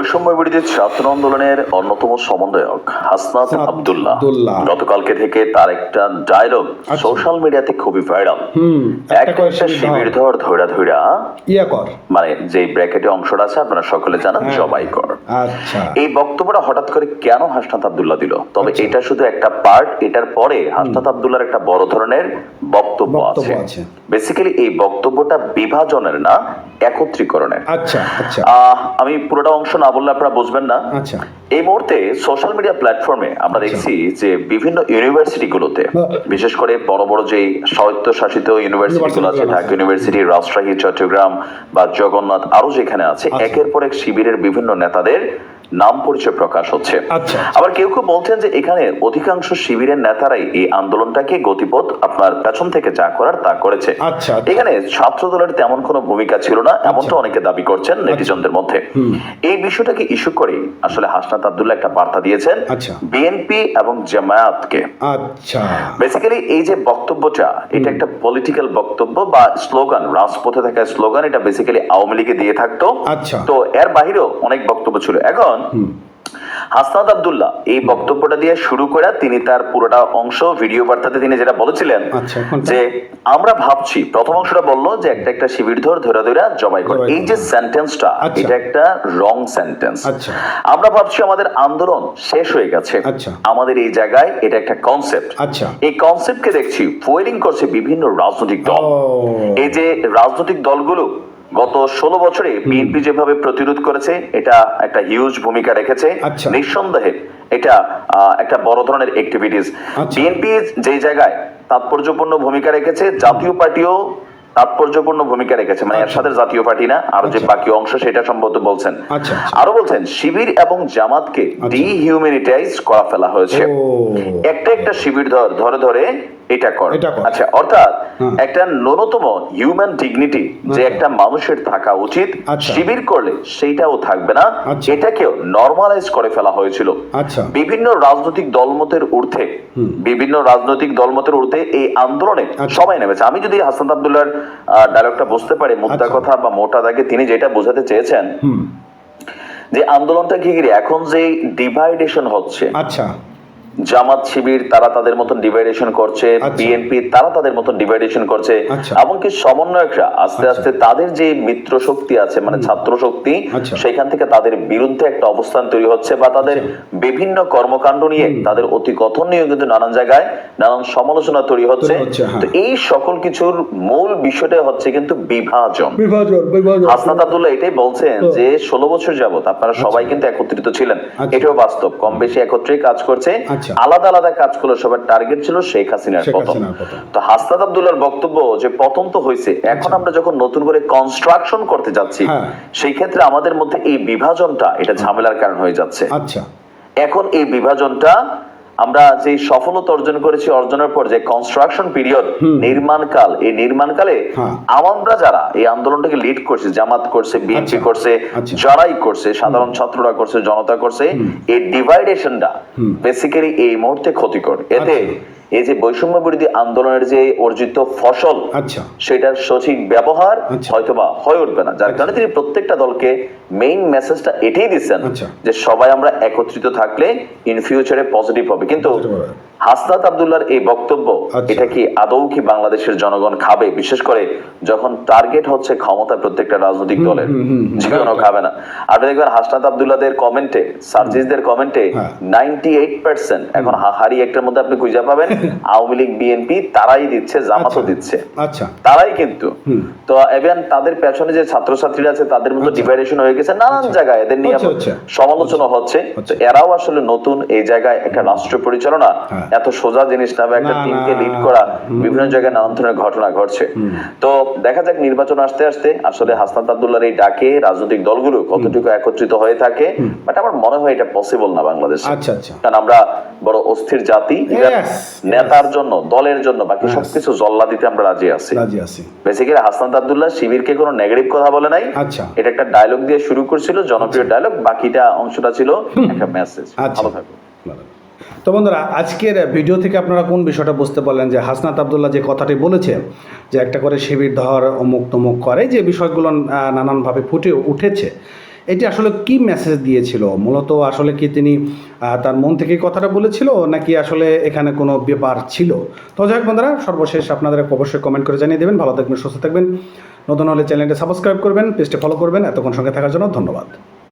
বৈষম্য বিরোধী ছাত্র আন্দোলনের অন্যতম সমন্বয়ক হাসনাত আব্দুল্লাহ। গতকালকে থেকে তার একটা ডায়লগ। সোশ্যাল মিডিয়াতে খুবই ভাইরাল একটা শিবির ধর। ধর ধৈরা ইয়া মানে যে ব্র্যাকেটে অংশটা আছে আপনারা সকলে জানেন হ্যাঁ। জবাই কর আচ্ছা এই বক্তব্যটা হঠাৎ করে কেন হাসনাত আব্দুল্লাহ দিল তবে আচ্ছা। এটা শুধু একটা পার্ট এটার পরে হাসনাত আব্দুল্লাহর একটা বড় ধরনের বক্তব্য আছে। বেসিক্যালি এই বক্তব্যটা বিভাজনের না একত্রীকরণের। আচ্ছা আচ্ছা। আমি পুরোটা অংশ না বললে আপনারা বুঝবেন না। আচ্ছা। এই মুহূর্তে সোশ্যাল মিডিয়া প্ল্যাটফর্মে আমরা দেখছি যে বিভিন্ন ইউনিভার্সিটিগুলোতে গুলোতে বিশেষ করে বড় বড় যে স্বায়ত্তশাসিত ইউনিভার্সিটিগুলো আছে ঢাকা ইউনিভার্সিটি রাজশাহী চট্টগ্রাম বা জগন্নাথ আরও যেখানে আছে আচ্ছা। একের পর এক শিবিরের বিভিন্ন নেতাদের নাম পরিচয় প্রকাশ হচ্ছে। আচ্ছা। আবার কেউ কেউ বলছেন যে এখানে অধিকাংশ শিবিরের নেতারাই এই আন্দোলনটাকে গতিপথ আপনার পেছন থেকে যা করার তা করেছে। আচ্ছা, আচ্ছা। এখানে ছাত্র দলের তেমন কোনো ভূমিকা ছিল না এমনটা অনেকে দাবি করছেন নেটিজনদের মধ্যে। এই বিষয়টাকে ইস্যু করে আসলে হাসনাত আব্দুল্লাহ একটা বার্তা দিয়েছেন আচ্ছা। বিএনপি এবং জামায়াতকে। আচ্ছা। বেসিক্যালি এই যে বক্তব্যটা এটা একটা পলিটিক্যাল বক্তব্য বা স্লোগান রাজপথে থাকা স্লোগান এটা বেসিক্যালি আওয়ামী লীগে দিয়ে থাকতো। আচ্ছা। তো এর বাহিরেও অনেক বক্তব্য ছিল। এখন হাসনাত আব্দুল্লাহ এই বক্তব্যটা দিয়ে শুরু করে তিনি তার পুরোটা অংশ ভিডিও বার্তাতে তিনি যেটা বলেছিলেন আচ্ছা, যে আমরা ভাবছি প্রথম অংশটা বলল যে একটা একটা শিবির ধর ধরে ধরে জবাই করে। এই যে সেন্টেন্সটা আচ্ছা। এটা একটা রং সেন্টেন্স আচ্ছা। আমরা ভাবছি আমাদের আন্দোলন শেষ হয়ে গেছে। আমাদের এই জায়গায় এটা একটা কনসেপ্ট। এই কনসেপ্টকে দেখছি ফুয়েলিং করছে বিভিন্ন রাজনৈতিক দল। এই যে রাজনৈতিক দলগুলো গত ষোলো বছরে বিএনপি যেভাবে প্রতিরোধ করেছে এটা একটা হিউজ ভূমিকা রেখেছে আচ্ছা। নিঃসন্দেহে এটা একটা বড় ধরনের অ্যাক্টিভিটিস আচ্ছা। বিএনপি যে জায়গায় তাৎপর্যপূর্ণ ভূমিকা রেখেছে জাতীয় পার্টিও তাৎপর্যপূর্ণ ভূমিকা রেখেছে মানে এর আচ্ছা। সাথে জাতীয় পার্টি না আরও যে। বাকি অংশ সেটা সম্ভবত বলছেন। আরও বলছেন শিবির এবং জামাতকে। ডিহিউম্যানিটাইজ করা ফেলা হয়েছে একটা একটা শিবির ধর ধরে ধরে এটা কর আচ্ছা অর্থাৎ একটা ন্যূনতম হিউম্যান ডিগনিটি যে। একটা মানুষের থাকা উচিত আচ্ছা। শিবির করলে সেইটাও থাকবে না আচ্ছা। এটাকেও নর্মালাইজ করে ফেলা হয়েছিল আচ্ছা। বিভিন্ন রাজনৈতিক দলমতের ঊর্ধ্বে বিভিন্ন রাজনৈতিক দলমতের ঊর্ধ্বে এই আন্দোলনে। সবাই নেমেছে আমি যদি হাসান আব্দুল্লাহর ডায়লগটা বুঝতে পারি মুদ্রা। কথা বা মোটা দাগে তিনি যেটা বোঝাতে চেয়েছেন যে আন্দোলনটা কি ঘিরে এখন যে ডিভাইডেশন হচ্ছে আচ্ছা জামাত শিবির তারা তাদের মতন ডিভাইডেশন করছে আচ্ছা। বিএনপি তারা তাদের মতন ডিভাইডেশন করছে আচ্ছা। এমনকি সমন্বয়করা আস্তে আচ্ছা। আস্তে তাদের যে মিত্র শক্তি আছে মানে ছাত্র শক্তি আচ্ছা। সেখান থেকে তাদের বিরুদ্ধে একটা অবস্থান তৈরি হচ্ছে বা তাদের বিভিন্ন কর্মকাণ্ড নিয়ে তাদের অতি কথন নিয়ে কিন্তু নানান জায়গায় নানান সমালোচনা তৈরি হচ্ছে হ্যাঁ। তো এই সকল কিছুর মূল বিষয়টা হচ্ছে কিন্তু বিভাজন হাসনাত আব্দুল্লাহ এটাই বলছেন যে ষোলো বছর যাবত আপনারা সবাই কিন্তু একত্রিত ছিলেন আচ্ছা। এটাও বাস্তব কম বেশি একত্রে কাজ করছে আচ্ছা। আলাদা আলাদা কাজ করলে সবার টার্গেট ছিল শেখ হাসিনার পতন তো হাসনাত আব্দুল্লার বক্তব্য যে পতন তো হয়েছে এখন আমরা যখন নতুন করে কনস্ট্রাকশন করতে যাচ্ছি হ্যাঁ। সেই ক্ষেত্রে আমাদের মধ্যে এই বিভাজনটা এটা ঝামেলার কারণ হয়ে যাচ্ছে। আচ্ছা। এখন এই বিভাজনটা আমরা যে সফলতা অর্জন করেছি অর্জনের পর যে কনস্ট্রাকশন পিরিয়ড নির্মাণকাল এই নির্মাণকালে হ্যাঁ। আমরা যারা এই আন্দোলনটাকে লিড করছে জামাত করছে বিএনপি আচ্ছা, করছে আচ্ছা। যারাই করছে সাধারণ ছাত্ররা করছে জনতা করছে এই ডিভাইডেশনটা বেসিক্যালি এই মুহূর্তে ক্ষতিকর এতে আচ্ছা। এই যে বৈষম্য বিরোধী আন্দোলনের যে অর্জিত ফসল আচ্ছা সেটার সঠিক ব্যবহার আচ্ছা। হয়তোবা হয়ে উঠবে না যার কারণে তিনি প্রত্যেকটা দলকে মেইন মেসেজটা এটাই দিচ্ছেন আচ্ছা। যে সবাই আমরা একত্রিত থাকলে ইন ফিউচারে পজিটিভ হবে কিন্তু হাসনাত আব্দুল্লাহর এই বক্তব্য আচ্ছা। এটা কি আদৌ কি বাংলাদেশের জনগণ খাবে বিশেষ করে যখন টার্গেট হচ্ছে ক্ষমতা প্রত্যেকটা রাজনৈতিক দলের। জীবনও খাবে না আপনি দেখবেন হাসনাত আব্দুল্লাহদের কমেন্টে সার্জিসদের কমেন্টে। নাইনটি এইট পার্সেন্ট এখন হাহারি একটার মধ্যে আপনি খুঁজে পাবেন আওয়ামী লীগ বিএনপি তারাই দিচ্ছে জামাতও আচ্ছা। দিচ্ছে। আচ্ছা। তারাই কিন্তু। তো এবার তাদের পেছনে যে ছাত্রছাত্রীরা আছে তাদের মধ্যে আচ্ছা। ডিভাইডেশন হয়ে গেছে নানান জায়গায়। এদের নিয়ে। সমালোচনা হচ্ছে। তো এরাও আসলে নতুন এই জায়গায় একটা রাষ্ট্র পরিচালনা হ্যাঁ। এত সোজা জিনিস না একটা টিমকে লিড করা বিভিন্ন জায়গায় নানান ধরনের ঘটনা ঘটছে। তো দেখা যাক নির্বাচন আসতে আসতে আসলে হাসনাত আব্দুল্লাহর এই ডাকে রাজনৈতিক দলগুলো কতটুকু একত্রিত হয়ে থাকে। বাট আমার মনে হয় এটা পসিবল না বাংলাদেশে। আচ্ছা আচ্ছা। কারণ আমরা বড় অস্থির জাতি নেতার জন্য দলের জন্য বাকি সবকিছু জল্লা দিতে আমরা রাজি আছি। বেসিক্যালি হাসনাত আব্দুল্লাহ শিবিরকে কোনো নেগেটিভ কথা বলে নাই। আচ্ছা। এটা একটা ডায়লগ দিয়ে শুরু করছিল জনপ্রিয় ডায়লগ বাকিটা অংশটা ছিল একটা মেসেজ আচ্ছা। ভালো থাকো। তো বন্ধুরা আজকের ভিডিও থেকে আপনারা কোন বিষয়টা বুঝতে পারলেন যে হাসনাত আবদুল্লাহ যে কথাটি বলেছে যে একটা করে শিবির ধর অমুক তমুক করে যে বিষয়গুলো নানানভাবে ফুটে উঠেছে এটি আসলে কি মেসেজ দিয়েছিল? মূলত আসলে কি তিনি তার মন থেকে কথাটা বলেছিল নাকি আসলে এখানে কোনো ব্যাপার ছিল? তো যাই হোক বন্ধুরা, সর্বশেষ আপনাদের অবশ্যই কমেন্ট করে জানিয়ে দেবেন। ভালো থাকবেন, সুস্থ থাকবেন। নতুন হলে চ্যানেলটা সাবস্ক্রাইব করবেন পেজটি ফলো করবেন। এতক্ষণ সঙ্গে থাকার জন্য ধন্যবাদ।